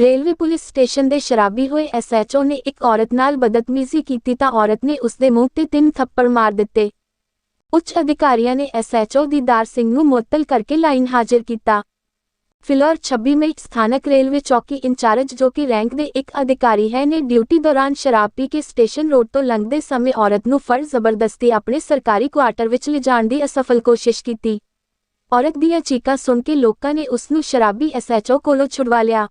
Railway police station ਦੇ ਸ਼ਰਾਬੀ ਹੋਏ ਐਸਐਚਓ ਨੇ ਇੱਕ ਔਰਤ ਨਾਲ ਬਦਤਮੀਜ਼ੀ ਕੀਤੀ ਤਾਂ ਔਰਤ ਨੇ ਉਸਦੇ ਮੂੰਹ ਤੇ ਤਿੰਨ ਥੱਪੜ ਮਾਰ ਦਿੱਤੇ। ਉੱਚ ਅਧਿਕਾਰੀਆਂ ਨੇ ਐਸਐਚਓ ਦੀਦਾਰ ਸਿੰਘ ਨੂੰ ਮੁਅੱਤਲ ਕਰਕੇ ਲਾਈਨ ਹਾਜ਼ਰ ਕੀਤਾ। ਫਿਲੌਰ 26 ਮਈ ਸਥਾਨਕ ਰੇਲਵੇ ਚੌਕੀ ਇੰਚਾਰਜ ਜੋ ਕਿ ਰੈਂਕ ਦੇ ਇੱਕ ਅਧਿਕਾਰੀ ਹੈ ਨੇ ਡਿਊਟੀ ਦੌਰਾਨ ਸ਼ਰਾਬ ਪੀ ਕੇ ਸਟੇਸ਼ਨ ਰੋਡ ਤੋਂ ਲੰਘਦੇ ਸਮੇਂ ਔਰਤ ਨੂੰ ਫੜ ਜ਼ਬਰਦਸਤੀ ਆਪਣੇ ਸਰਕਾਰੀ ਕੁਆਟਰ ਵਿੱਚ ਲਿਜਾਣ ਦੀ ਅਸਫਲ ਕੋਸ਼ਿਸ਼ ਕੀਤੀ। ਔਰਤ ਦੀਆਂ ਚੀਕਾਂ ਸੁਣ ਕੇ ਲੋਕਾਂ ਨੇ ਉਸ ਨੂੰ ਸ਼ਰਾਬੀ ਐਸਐਚਓ ਕੋਲੋਂ ਛੁਡਵਾ ਲਿਆ।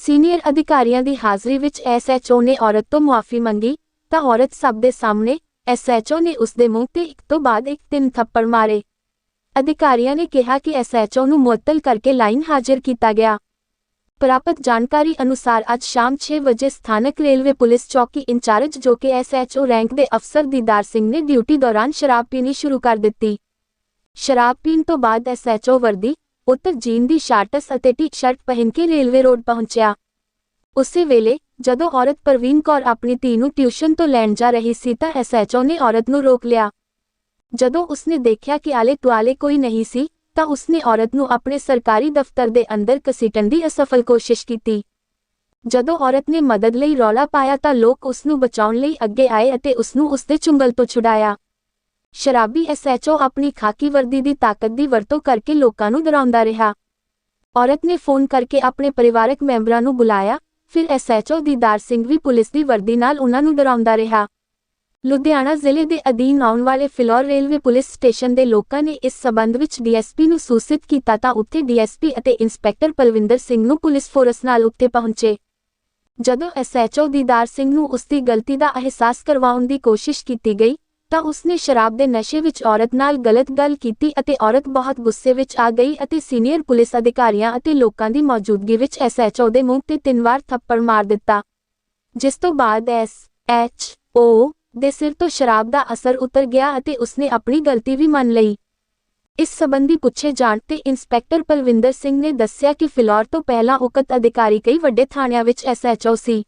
ਸੀਨੀਅਰ ਅਧਿਕਾਰੀਆਂ ਦੀ ਹਾਜ਼ਰੀ ਵਿੱਚ ਐਸਐਚਓ ਨੇ ਔਰਤ ਤੋਂ ਮੁਆਫੀ ਮੰਗੀ, ਤਾਂ ਔਰਤ ਸਭ ਦੇ ਸਾਹਮਣੇ ਐਸਐਚਓ ਨੇ ਉਸ ਦੇ ਮੂੰਹ ਤੇ ਇੱਕ ਤੋਂ ਬਾਅਦ ਇੱਕ ਤਿੰਨ ਥੱਪੜ ਮਾਰੇ। ਅਧਿਕਾਰੀਆਂ ਨੇ ਕਿਹਾ ਕਿ ਐਸਐਚਓ ਨੂੰ ਮੁਅੱਤਲ ਕਰਕੇ ਲਾਈਨ ਹਾਜ਼ਰ ਕੀਤਾ ਗਿਆ। ਪ੍ਰਾਪਤ ਜਾਣਕਾਰੀ ਅਨੁਸਾਰ ਅੱਜ ਸ਼ਾਮ 6 ਵਜੇ ਸਥਾਨਕ ਰੇਲਵੇ ਪੁਲਿਸ ਚੌਕੀ ਇੰਚਾਰਜ ਜੋ ਕਿ ਐਸਐਚਓ ਰੈਂਕ ਦੇ ਅਫਸਰ ਦੀਦਾਰ ਸਿੰਘ ਨੇ ਡਿਊਟੀ ਦੌਰਾਨ ਸ਼ਰਾਬ ਪੀਣੀ ਸ਼ੁਰੂ ਕਰ ਦਿੱਤੀ। ਸ਼ਰਾਬ ਪੀਣ ਤੋਂ ਬਾਅਦ ਐਸਐਚਓ ਵਰਦੀ ਉੱਤਰ ਜੀਨ ਦੀ ਸ਼ਾਰਟਸ ਅਤੇ ਟੀ-ਸ਼ਰਟ ਪਹਿਨ ਕੇ ਰੇਲਵੇ ਰੋਡ ਪਹੁੰਚਿਆ। ਉਸੇ ਵੇਲੇ, ਜਦੋਂ ਔਰਤ ਪ੍ਰਵੀਨ ਕੌਰ ਆਪਣੀ ਧੀ ਨੂੰ ਟਿਊਸ਼ਨ ਤੋਂ ਲੈਣ ਜਾ ਰਹੀ ਸੀ ਤਾਂ ਐਸਐਚਓ ਨੇ ਔਰਤ ਨੂੰ ਰੋਕ ਲਿਆ। ਜਦੋਂ ਉਸਨੇ ਦੇਖਿਆ ਕਿ ਆਲੇ ਦੁਆਲੇ ਕੋਈ ਨਹੀਂ ਸੀ, ਤਾਂ ਉਸਨੇ ਔਰਤ ਨੂੰ ਆਪਣੇ ਸਰਕਾਰੀ ਦਫ਼ਤਰ ਦੇ ਅੰਦਰ ਘਸੀਟਣ ਦੀ ਅਸਫਲ ਕੋਸ਼ਿਸ਼ ਕੀਤੀ। ਜਦੋਂ ਔਰਤ ਨੇ ਮਦਦ ਲਈ ਰੌਲਾ ਪਾਇਆ ਤਾਂ ਲੋਕ ਉਸ ਨੂੰ ਬਚਾਉਣ ਲਈ ਅੱਗੇ ਆਏ ਅਤੇ ਉਸ ਨੂੰ ਉਸਦੇ ਚੁੰਗਲ ਤੋਂ ਛੁਡਾਇਆ। ਸ਼ਰਾਬੀ ਐਸਐਚਓ ਆਪਣੀ ਖਾਕੀ ਵਰਦੀ ਦੀ ਤਾਕਤ ਦੀ ਵਰਤੋਂ ਕਰਕੇ ਲੋਕਾਂ ਨੂੰ ਡਰਾਉਂਦਾ ਰਿਹਾ। ਔਰਤ ਨੇ ਫੋਨ ਕਰਕੇ ਆਪਣੇ ਪਰਿਵਾਰਕ ਮੈਂਬਰਾਂ ਨੂੰ ਬੁਲਾਇਆ, ਫਿਰ ਐਸਐਚਓ ਦੀਦਾਰ ਸਿੰਘ ਵੀ ਪੁਲਿਸ ਦੀ ਵਰਦੀ ਨਾਲ ਉਹਨਾਂ ਨੂੰ ਡਰਾਉਂਦਾ ਰਿਹਾ। ਲੁਧਿਆਣਾ ਜ਼ਿਲ੍ਹੇ ਦੇ ਅਧੀਨ ਆਉਣ ਵਾਲੇ ਫਿਲੌਰ ਰੇਲਵੇ ਪੁਲਿਸ ਸਟੇਸ਼ਨ ਦੇ ਲੋਕਾਂ ਨੇ ਇਸ ਸਬੰਧ ਵਿੱਚ ਡੀਐਸਪੀ ਨੂੰ ਸੂਚਿਤ ਕੀਤਾ ਤਾਂ ਉੱਥੇ ਡੀਐਸਪੀ ਅਤੇ ਇੰਸਪੈਕਟਰ ਪਲਵਿੰਦਰ ਸਿੰਘ ਨੂੰ ਪੁਲਿਸ ਫੋਰਸ ਨਾਲ ਉੱਥੇ ਪਹੁੰਚੇ। ਜਦੋਂ ਐਸਐਚਓ ਦੀਦਾਰ ਸਿੰਘ ਨੂੰ ਉਸ ਦੀ ਗਲਤੀ ਦਾ ਅਹਿਸਾਸ ਕਰਵਾਉਣ ਦੀ ਕੋਸ਼ਿਸ਼ ਕੀਤੀ ਗਈ ਤਾਂ ਉਸਨੇ ਸ਼ਰਾਬ ਦੇ ਨਸ਼ੇ ਵਿੱਚ ਔਰਤ ਨਾਲ ਗਲਤ ਗੱਲ ਕੀਤੀ ਅਤੇ ਔਰਤ ਬਹੁਤ ਗੁੱਸੇ ਵਿੱਚ ਆ ਗਈ ਅਤੇ ਸੀਨੀਅਰ ਪੁਲਿਸ ਅਧਿਕਾਰੀਆਂ ਅਤੇ ਲੋਕਾਂ ਦੀ ਮੌਜੂਦਗੀ ਵਿੱਚ ਐਸਐਚਓ ਦੇ ਮੂੰਹ ਤੇ ਤਿੰਨ ਵਾਰ ਥੱਪੜ ਮਾਰ ਦਿੱਤਾ। ਜਿਸ ਤੋਂ ਬਾਅਦ ਐਸ ਐਚ ਓ ਦੇ ਸਿਰ ਤੋਂ ਸ਼ਰਾਬ ਦਾ ਅਸਰ ਉਤਰ ਗਿਆ ਅਤੇ ਉਸਨੇ ਆਪਣੀ ਗਲਤੀ ਵੀ ਮੰਨ ਲਈ। ਇਸ ਸੰਬੰਧੀ ਪੁੱਛੇ ਜਾਣ ਤੇ ਇੰਸਪੈਕਟਰ ਪਲਵਿੰਦਰ ਸਿੰਘ ਨੇ ਦੱਸਿਆ ਕਿ ਫਿਲੌਰ ਤੋਂ ਪਹਿਲਾਂ ਉਕਤ ਅਧਿਕਾਰੀ ਕਈ ਵੱਡੇ ਥਾਣਿਆਂ ਵਿੱਚ ਐਸਐਚਓ ਸੀ।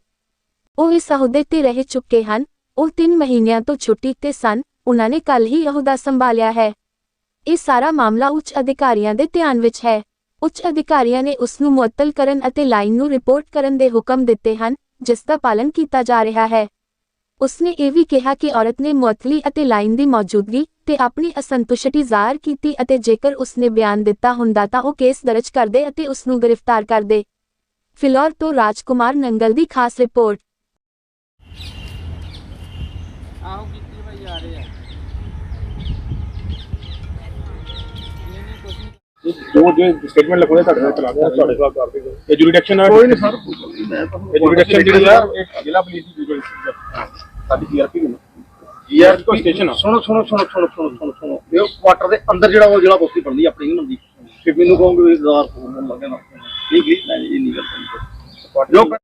ਉਹ ਇਸ ਅਹੁਦੇ ਤੇ ਰਹਿ ਚੁੱਕੇ ਹਨ ਉਹ 3 ਮਹੀਨਿਆਂ ਤੋਂ ਛੁੱਟੀ ਤੇ ਸਨ, ਉਹਨਾਂ ਨੇ ਕੱਲ ਹੀ ਅਹੁਦਾ ਸੰਭਾਲਿਆ ਹੈ। ਇਹ ਸਾਰਾ ਮਾਮਲਾ ਉੱਚ ਅਧਿਕਾਰੀਆਂ ਦੇ ਧਿਆਨ ਵਿੱਚ ਹੈ। ਉੱਚ ਅਧਿਕਾਰੀਆਂ ਨੇ ਉਸ ਨੂੰ ਮੁਅੱਤਲ ਕਰਨ ਅਤੇ ਲਾਈਨ ਨੂੰ ਰਿਪੋਰਟ ਕਰਨ ਦੇ ਹੁਕਮ ਦਿੱਤੇ ਹਨ, ਜਿਸ ਦਾ ਪਾਲਣ ਕੀਤਾ ਜਾ ਰਿਹਾ ਹੈ। ਉਸਨੇ ਇਹ ਵੀ ਕਿਹਾ ਕਿ ਔਰਤ ਨੇ ਮੁਅੱਤਲੀ ਅਤੇ ਲਾਈਨ ਦੀ ਮੌਜੂਦਗੀ ਤੇ ਆਪਣੀ ਅਸੰਤੁਸ਼ਟੀ ਜ਼ਾਹਰ ਕੀਤੀ ਅਤੇ ਜੇਕਰ ਉਸਨੇ ਬਿਆਨ ਦਿੱਤਾ ਹੁੰਦਾ ਤਾਂ ਉਹ ਕੇਸ ਦਰਜ ਕਰਦੇ ਅਤੇ ਉਸ ਨੂੰ ਗ੍ਰਿਫਤਾਰ ਕਰਦੇ ਫਿਲੌਰ ਤੋਂ ਰਾਜਕੁਮਾਰ ਨੰਗਲ ਦੀ ਖਾਸ ਰਿਪੋਰਟ। ਆਹੋ ਕੀਤੀ ਭਾਈ ਆ ਰਹੇ ਆ। ਇਹ ਨਹੀਂ ਕੁਛ ਨਹੀਂ। ਜੋ ਜੋ ਸਟੇਟਮੈਂਟ ਲਿਖੋਗੇ ਤੁਹਾਡੇ ਨਾਲ ਚਲਾ ਤੁਹਾਡੇ ਖਿਲਾਫ ਕਰ। ਦੇਗਾ ਇਹ ਜੁਰੀਡਿਕਸ਼ਨ ਕੋਈ ਨਹੀਂ ਸਰ। ਇਹ ਜੁਰੀਡਿਕਸ਼ਨ ਜਿਹੜੀ ਆ ਇਹ ਜ਼ਿਲ੍ਹਾ ਪੁਲਿਸ ਦੀ ਜੁਰੀਡਿਕਸ਼ਨ ਸਾਡੀ ਜੀਆਰਪੀ ਨੂੰ। ਜੀਆਰਪੀ ਕੋ ਸਟੇਸ਼ਨ ਆ। ਸੁਣੋ ਸੁਣੋ ਸੁਣੋ ਸੁਣੋ ਸੁਣੋ ਸੁਣੋ ਸੁਣੋ। ਇਹ ਕੁਆਟਰ ਦੇ ਅੰਦਰ ਜਿਹੜਾ ਉਹ ਜਿਹੜਾ ਬੋਤੀ ਬਣਦੀ ਆਪਣੀ ਨਹੀਂ ਬਣਦੀ। ਫਿਰ ਮੈਨੂੰ ਕਹੋਗੇ ਵੀ ਜ਼ਾਰ ਫੋਨ ਲੱਗੇ ਨਾ। ਠੀਕ ਹੈ ਮੈਂ ਇਹ ਨਹੀਂ ਗੱਲ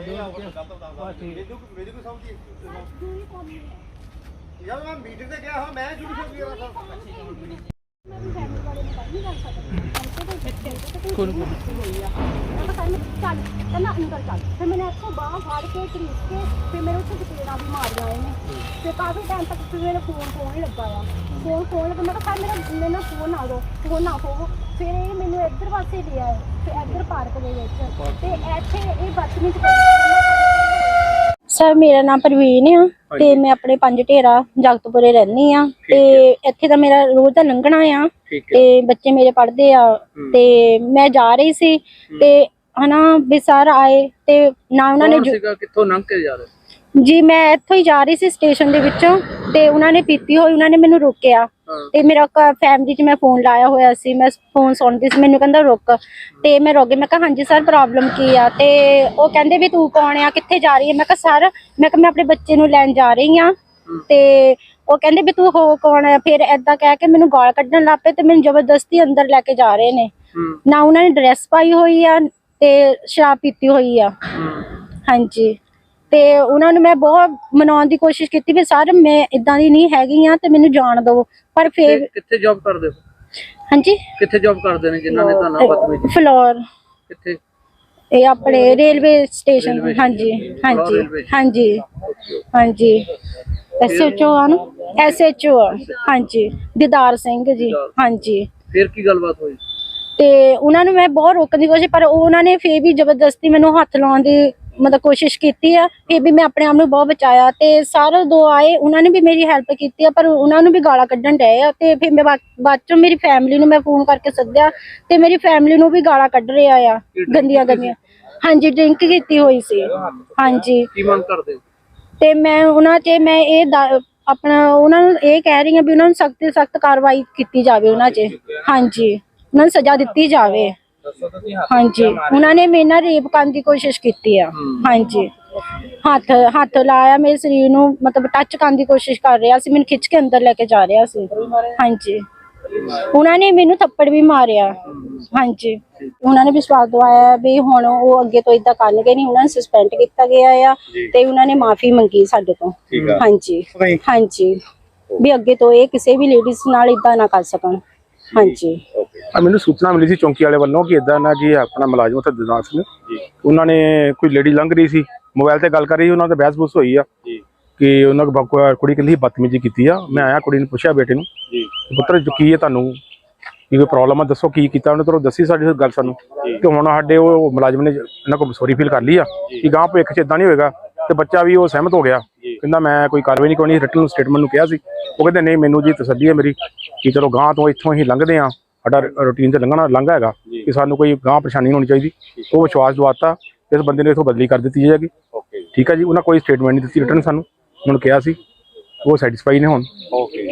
ਕਰਨੀ ਜੋ ਯਾਰ ਮੈਂ ਮੀਟਿੰਗ ਤੇ ਗਿਆ ਹਾਂ ਮੈਂ ਜੁੜੀ ਹੋ ਗਿਆ ਚੱਲ ਕਹਿੰਦਾ ਅੰਦਰ ਚੱਲ ਫਿਰ ਮੈंने ਇੱਥੋਂ ਬਾਹਰ ਫੜ ਕੇ ਘੜੀਸ ਕੇ ਫਿਰ ਮੇਰੇ ਉੱਥੇ ਚਪੇੜਾਂ ਵੀ ਮਾਰੀਆਂ ਇਹਨੇ ਤੇ ਕਾਫੀ ਟਾਈਮ ਤੱਕ ਫਿਰ ਮੇਰੇ ਫੋਨ ਫੋਨ ਹੀ ਲੱਗਾ ਆ ਫੋਨ ਫੋਨ ਲੱਗਾ ਮੈਂ ਕਿਹਾ ਸਰ ਮੇਰਾ ਮੇਰੇ ਨਾਲ ਫੋਨ ਆ ਦੋ ਫੋਨ ਨਾ ਖੋਵੋ ਫਿਰ ਇਹ ਮੈਨੂੰ ਇੱਧਰ ਪਾਸੇ ਲਿਆ ਹੈ ਤੇ ਇੱਧਰ ਪਾਰਕ ਦੇ ਵਿੱਚ। ਤੇ ਇੱਥੇ ਇਹ ਬਦਤਮੀਜ਼ ਸਰ ਮੇਰਾ ਨਾਮ ਪ੍ਰਵੀਨ ਆ ਤੇ ਮੈਂ ਆਪਣੇ ਪੰਜ ਢੇਰਾ ਜਗਤਪੁਰੇ ਰਹਿੰਦੀ ਆ ਤੇ ਇੱਥੇ ਦਾ ਮੇਰਾ ਰੋਜ਼ ਦਾ ਲੰਘਣਾ ਆ ਤੇ ਬੱਚੇ ਮੇਰੇ ਪੜ੍ਹਦੇ ਆ ਤੇ ਮੈਂ ਜਾ ਰਹੀ ਸੀ ਤੇ ਹਨਾ ਵੀ ਸਰ ਆਏ ਤੇ ਨਾ ਉਹਨਾਂ ਨੇ ਕੌਣ ਜੋ- ਸੀਗਾ? ਕਿੱਥੋਂ ਲੰਘ ਕੇ ਜਾ ਰਹੇ? ਜੀ ਮੈਂ ਇੱਥੋਂ ਹੀ ਜਾ ਰਹੀ ਸੀ ਸਟੇਸ਼ਨ ਦੇ ਵਿੱਚੋਂ। ਤੇ ਉਹਨਾਂ ਨੇ ਪੀਤੀ ਹੋਈ ਉਹਨਾਂ ਨੇ ਮੈਨੂੰ ਰੋਕਿਆ। ਤੇ ਮੇਰਾ ਫੈਮਿਲੀ 'ਚ ਮੈਂ ਫੋਨ ਲਾਇਆ ਹੋਇਆ ਸੀ ਮੈਂ ਫੋਨ ਸੁਣਦੀ ਸੀ ਮੈਨੂੰ ਕਹਿੰਦਾ ਰੁਕ। ਤੇ ਮੈਂ ਰੁਕ ਗਈ ਮੈਂ ਕਿਹਾ ਹਾਂਜੀ ਸਰ ਪ੍ਰੋਬਲਮ ਕੀ ਆ? ਤੇ ਉਹ ਕਹਿੰਦੇ ਵੀ ਤੂੰ ਕੌਣ ਆ ਕਿੱਥੇ ਜਾ ਰਹੀ ਹੈ? ਮੈਂ ਕਿਹਾ ਸਰ ਮੈਂ ਕਿਹਾ ਮੈਂ ਆਪਣੇ ਬੱਚੇ ਨੂੰ ਲੈਣ ਜਾ ਰਹੀ ਆ ਤੇ ਉਹ ਕਹਿੰਦੇ ਵੀ ਤੂੰ ਹੋ ਕੌਣ ਆ? ਫਿਰ ਐਦਾਂ ਕਹਿ ਕੇ ਮੈਨੂੰ ਗਾਲ ਕੱਢਣ ਲੱਗ ਪਏ ਤੇ ਮੈਨੂੰ ਜ਼ਬਰਦਸਤੀ ਅੰਦਰ ਲੈ ਕੇ ਜਾ ਰਹੇ ਨੇ। ਨਾ ਉਹਨਾਂ ਨੇ ਡਰੈਸ ਪਾਈ ਹੋਈ ਆ ਤੇ ਸ਼ਰਾਬ ਪੀਤੀ ਹੋਈ ਆ। ਹਾਂਜੀ। ਤੇ ਉਹਨਾਂ ਨੂੰ ਮੈਂ ਬਹੁਤ ਮਨਾਉਣ ਦੀ ਕੋਸ਼ਿਸ਼ ਕੀਤੀ ਵੀ ਸਰ ਮੈਂ ਇਦਾਂ ਦੀ ਨਹੀਂ ਹੈਗੀ ਆ ਤੇ ਮੈਨੂੰ ਜਾਣ ਦਿਓ। ਪਰ ਫਿਰ ਕਿੱਥੇ ਜੌਬ ਕਰਦੇ ਹੋ? ਹਾਂਜੀ? ਕਿੱਥੇ ਜੌਬ ਕਰਦੇ ਨੇ ਜਿਨ੍ਹਾਂ ਨੇ ਤੁਹਾਨੂੰ ਬਦਤਮੀਜ਼ੀ ਫਲੋਰ। ਕਿੱਥੇ? ਇਹ ਆਪਣੇ ਰੇਲਵੇ ਸਟੇਸ਼ਨ। ਹਾਂਜੀ ਹਾਂਜੀ. ਹਾਂਜੀ। ਹਾਂਜੀ। ਐਸਐਚਓ ਆ ਨਾ? ਐਸਐਚਓ ਹਾਂਜੀ। ਦੀਦਾਰ ਸਿੰਘ ਜੀ। ਹਾਂਜੀ। ਫਿਰ ਕੀ ਗੱਲਬਾਤ ਹੋਈ? ਤੇ ਉਹਨਾਂ ਨੂੰ ਮੈਂ ਬਹੁਤ ਰੋਕਣ ਦੀ ਕੋਸ਼ਿਸ਼ ਪਰ ਉਹਨਾਂ ਨੇ ਫੇਰ ਵੀ ਜ਼ਬਰਦਸਤੀ ਮੈਨੂੰ ਹੱਥ ਲਾਉਣ ਦੀ ਮਤਲਬ ਕੋਸ਼ਿਸ਼ ਕੀਤੀ ਆ ਫੇਰ ਵੀ ਮੈਂ ਆਪਣੇ ਆਪ ਨੂੰ ਬਹੁਤ ਬਚਾਇਆ ਤੇ ਸਾਰੇ ਦੋ ਆਏ ਉਹਨਾਂ ਨੇ ਵੀ ਮੇਰੀ ਹੈਲਪ ਕੀਤੀ ਆ ਪਰ ਉਹਨਾਂ ਨੂੰ ਵੀ ਗਾਲਾਂ ਕੱਢਣ ਡਏ ਆ ਤੇ ਫਿਰ ਮੈਂ ਬਾਅਦ ਬਾਅਦ ਚੋਂ ਮੇਰੀ ਫੈਮਿਲੀ ਨੂੰ ਮੈਂ ਫੋਨ ਕਰਕੇ ਸੱਦਿਆ ਤੇ ਮੇਰੀ ਫੈਮਿਲੀ ਨੂੰ ਵੀ ਗਾਲਾਂ ਕੱਢ ਰਿਹਾ ਆ ਗੰਦੀਆਂ ਗੰਦੀਆਂ। ਹਾਂਜੀ ਡਰਿੰਕ ਕੀਤੀ ਹੋਈ ਸੀ। ਹਾਂਜੀ। ਕੀ ਮੰਗ ਕਰਦੇ ਤੇ ਮੈਂ ਉਹਨਾਂ 'ਚ ਮੈਂ ਇਹ ਦਾ- ਆਪਣਾ ਉਹਨਾਂ ਨੂੰ ਇਹ ਕਹਿ ਰਹੀ ਹਾਂ ਵੀ ਉਹਨਾਂ ਨੂੰ ਸਖਤ ਸਖਤ ਕਾਰਵਾਈ ਕੀਤੀ ਜਾਵੇ ਉਹਨਾਂ 'ਚ ਹਾਂਜੀ। ਉਹਨਾਂ ਨੂੰ ਸਜ਼ਾ ਦਿੱਤੀ ਜਾਵੇ। ਹਾਂਜੀ ਉਹਨਾਂ ਨੇ ਮੇਰੇ ਨਾਲ ਰੇਪ ਕਰਨ ਦੀ ਕੋਸ਼ਿਸ਼ ਕੀਤੀ ਆ। ਹਾਂਜੀ। ਹੱਥ ਹੱਥ ਲਾਇਆ ਮੇਰੇ ਸਰੀਰ ਨੂੰ ਮਤਲਬ ਟੱਚ ਕਰਨ ਦੀ ਕੋਸ਼ਿਸ਼ ਕਰ ਰਿਹਾ ਸੀ ਮੈਨੂੰ ਖਿੱਚ ਕੇ ਅੰਦਰ ਲੈ ਕੇ ਜਾ ਰਿਹਾ ਸੀ। ਹਾਂਜੀ। ਉਹਨਾਂ ਨੇ ਮੈਨੂੰ ਥੱਪੜ ਵੀ ਮਾਰਿਆ। ਹਾਂਜੀ। ਉਹਨਾਂ ਨੇ ਵਿਸ਼ਵਾਸ ਦਵਾਇਆ ਵੀ ਹੁਣ ਉਹ ਅੱਗੇ ਤੋਂ ਇਦਾਂ ਕਰਨਗੇ ਨਹੀਂ ਉਹਨਾਂ ਨੂੰ ਸਸਪੈਂਡ ਕੀਤਾ ਗਿਆ ਆ ਤੇ ਉਹਨਾਂ ਨੇ ਮਾਫੀ ਮੰਗੀ ਸਾਡੇ ਤੋਂ। ਹਾਂਜੀ। ਹਾਂਜੀ। ਵੀ ਅੱਗੇ ਤੋਂ ਇਹ ਕਿਸੇ ਵੀ ਲੇਡੀਜ਼ ਨਾਲ ਇਦਾਂ ਨਾ ਕਰ ਸਕਣ। ਹਾਂਜੀ। ਆ ਮੈਨੂੰ ਸੂਚਨਾ ਮਿਲੀ ਸੀ ਚੌਂਕੀ ਵਾਲੇ ਵੱਲੋਂ ਕਿ ਇਦਾਂ ਨਾ ਜੀ ਆਪਣਾ ਮੁਲਾਜ਼ਮ ਉੱਥੇ ਦਿਦਾਰ ਸਿੰਘ ਉਹਨਾਂ ਨੇ ਕੋਈ ਲੇਡੀ ਲੰਘ ਰਹੀ ਸੀ ਮੋਬਾਈਲ ਤੇ ਗੱਲ ਕਰ ਰਹੀ ਸੀ, ਉਹਨਾਂ ਦਾ ਬਹਿਸ ਬੂਸ ਹੋਈ ਆ। ਕਿ ਉਹਨਾਂ ਕੋ ਬਾਕੋ- ਕੁੜੀ ਕਹਿੰਦੀ ਬਦਤਮੀਜ਼ੀ ਕੀਤੀ ਆ ਮੈਂ ਆਇਆ ਕੁੜੀ ਨੂੰ ਪੁੱਛਿਆ ਬੇਟੇ ਨੂੰ ਪੁੱਤਰ ਜੋ ਕੀ ਹੈ ਤੁਹਾਨੂੰ? ਕੀ ਕੋਈ ਪ੍ਰੋਬਲਮ ਆ? ਦੱਸੋ ਕੀ ਕੀਤਾ ਉਹਨੇ ਤੁਹਾਨੂੰ ਦੱਸੀ ਸਾਡੀ ਗੱਲ ਸਾਨੂੰ। ਕਿ ਹੁਣ ਸਾਡੇ ਉਹ ਮੁਲਾਜ਼ਮ ਨੇ ਇਹਨਾਂ ਕੋਲ ਸੌਰੀ ਫੀਲ ਕਰ ਲਈ ਆ ਕਿ ਗਾਂ ਭਵਿੱਖ ਚ ਇਦਾਂ ਨਹੀਂ ਹੋਏਗਾ ਤੇ ਬੱਚਾ ਵੀ ਉਹ ਸਹਿਮਤ ਹੋ ਗਿਆ। ਕਹਿੰਦਾ ਮੈਂ ਕੋਈ ਕਾਰਵਾਈ ਨਹੀਂ ਕਰਨੀ ਰਿਟਨ ਸਟੇਟਮੈਂਟ ਨੂੰ ਕਿਹਾ ਸੀ। ਉਹ ਕਹਿੰਦੇ ਨਹੀਂ ਮੈਨੂੰ ਜੀ ਤਸੱਲੀ ਹੈ ਮੇਰੀ ਕਿ ਚਲੋ ਗਾਂ ਤੋਂ ਇੱਥੋਂ ਹੀ ਲੰਘਦੇ ਆ ਸਾਡਾ ਰੂਟੀਨ ਤੇ ਲੰਘਣਾ ਲੰਘਾ ਹੈਗਾ ਕਿ ਸਾਨੂੰ ਕੋਈ ਗਾਂ ਪਰੇਸ਼ਾਨੀ ਨਹੀਂ ਹੋਣੀ ਚਾਹੀਦੀ। ਉਹ ਵਿਸ਼ਵਾਸ ਦਵਾਤਾ। ਇਸ ਬੰਦੇ ਨੇ ਇਥੋਂ ਬਦਲੀ ਕਰ ਦਿੱਤੀ ਜਾਏਗੀ। ਠੀਕ ਹੈ ਜੀ ਉਹਨਾਂ ਕੋਈ ਸਟੇਟਮੈਂਟ ਨਹੀਂ ਦਿੱਤੀ ਰਿਟਨ ਸਾਨੂੰ। ਉਹਨਾਂ ਨੂੰ ਕਿਹਾ ਸੀ। ਉਹ ਸੈਟੀਸਫਾਈ ਨੇ ਹੁਣ। ਓਕੇ